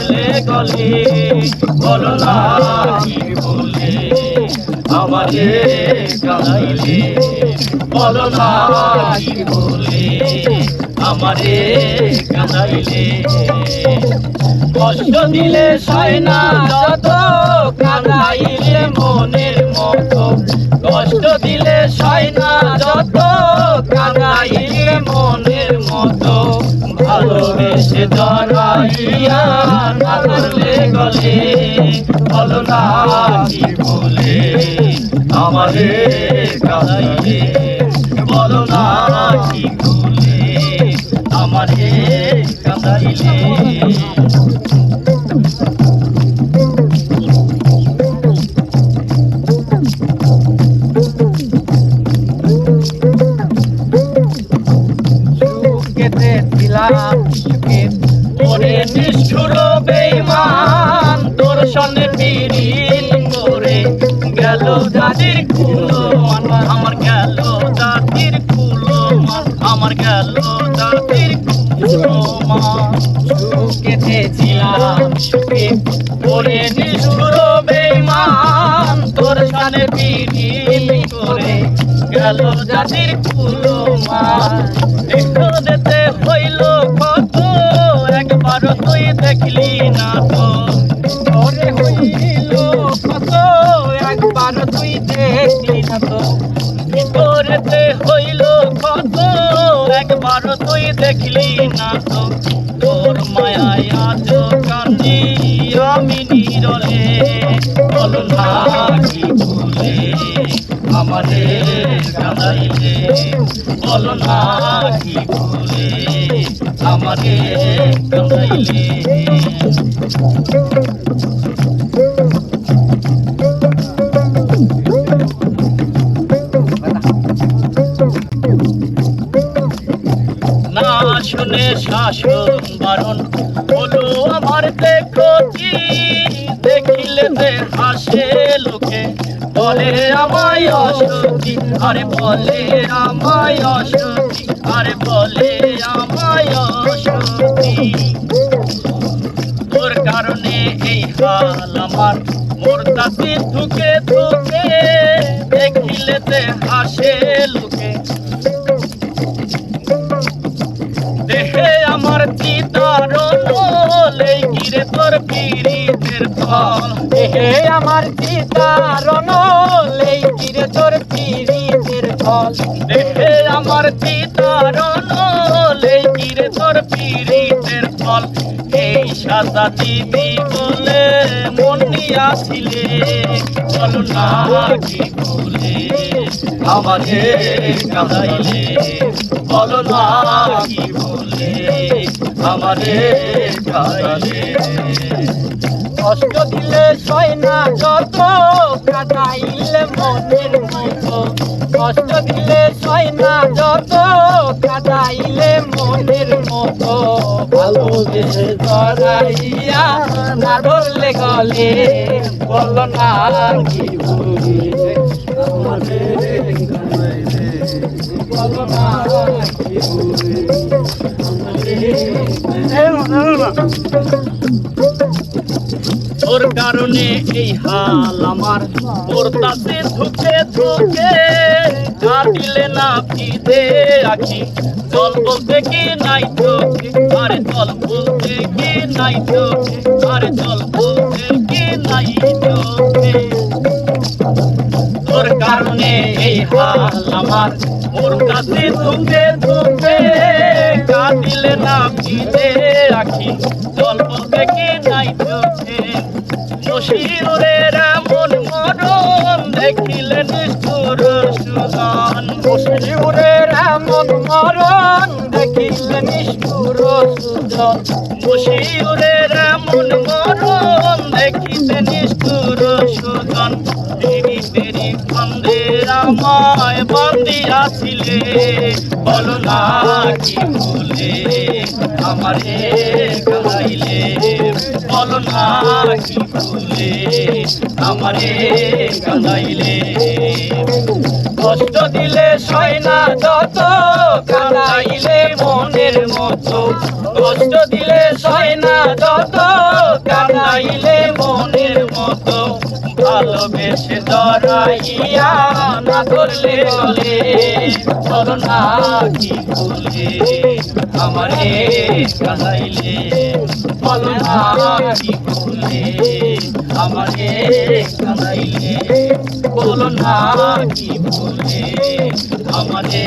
ধরলে গলে বলো বলে আমারে কাঁদাইলে বলো বলে আমারে কাঁদাইলে। কষ্ট দিলে সয় না যত, কাঁদাইলে মনের মতো। কষ্ট দিলে সয় না ভালোবেসে জড়াইয়া না ধরলে গলে, বলো না কি বলে আমারে কাঁদাইলে বলো না কি বলে আমারে কাঁদাইলে? গেল জাতির কুলো, আমার গেল জাতির কুলো আমার গেল জাতির কুলো মান সুখেতে ছিলাম, সুখে তোর সঙ্গে পিরিল করে গেল জাতির কুলো মান যেতে হইল কত, একবার তুই দেখলি না তো। তুই দেখলি না তো? ভিতরেতে হইল কত? একবার তুই দেখলি না তো? তোর মায়ায় আজ কান্দি আমি নীরলে বল না কি বলে আমাদের কাঁদাইলে বল না বলে আমাদের কাঁদাইলে না শুনে শাসন বারণ বলো আমার দেখো কি? দেখিলে হাসে লোকে, বলে আমায় অসতি, আরে বলে আমায় অসতি, আরে বলে আমায় অসতি। তোর কারণে এই হাল আমার, মোর দাসি থুকে থুকে দেখিলে হাসে লোকে দেহে আমার চিতার এই গিরে তোর পীড়িতের ফল দেহে আমার চিতার এই গিরে তোর পীড়িতের ফল এই সাদা দিদি বলে মন নিয়াছিলে বল না কি বলে আমাকে কাঁদাইলে বল না কি বলে আমারে কাঁদাইলে। কষ্ট দিলে সয় না যত কাটাইলে মনের মতো। কষ্ট দিলে সয় না যত কাটাইলে মনের মতো। ভালোবেসে জড়াইয়া না ধরলে গলে, বল না কি বলে বল না বলে তোর কারণে এই হাল আমার। মোর তাতে ধুকে ধুকে কাটিলে না ফিদে আখি। জল বলতে কি নাই চোখে? আরে জল বলতে কি নাই চোখে? আরে জল বলতে আমার মোর কাছে ধুকে ধুকে কাটিলে না ফিদে আখি জল বলতে কি নাই চোখে। মশিরের এমন মরণ দেখিলে নিষ্ঠুর সুদান মশিরের এমন মরণ দেখিলে নিষ্ঠুর সুদান মশিরের এমন মরণ দেখিলে নিষ্ঠুর ফান্দের আমায় বান্দিয়াছিলে বলো না কি বলে আমারে গাইলে বলো না কি বলে আমারে কাঁদাইলে। কষ্ট দিলে সয় না যত, কাঁদাইলে মনের মতো। কষ্ট দিলে সয় না যত মতো ভালোবেসে জড়াইয়া না করলে চলে। চলো না কি বলে আমারে কাঁদাইলে বলো না কি বলে আমারে কাঁদাইলে বলো না কি বলে আমারে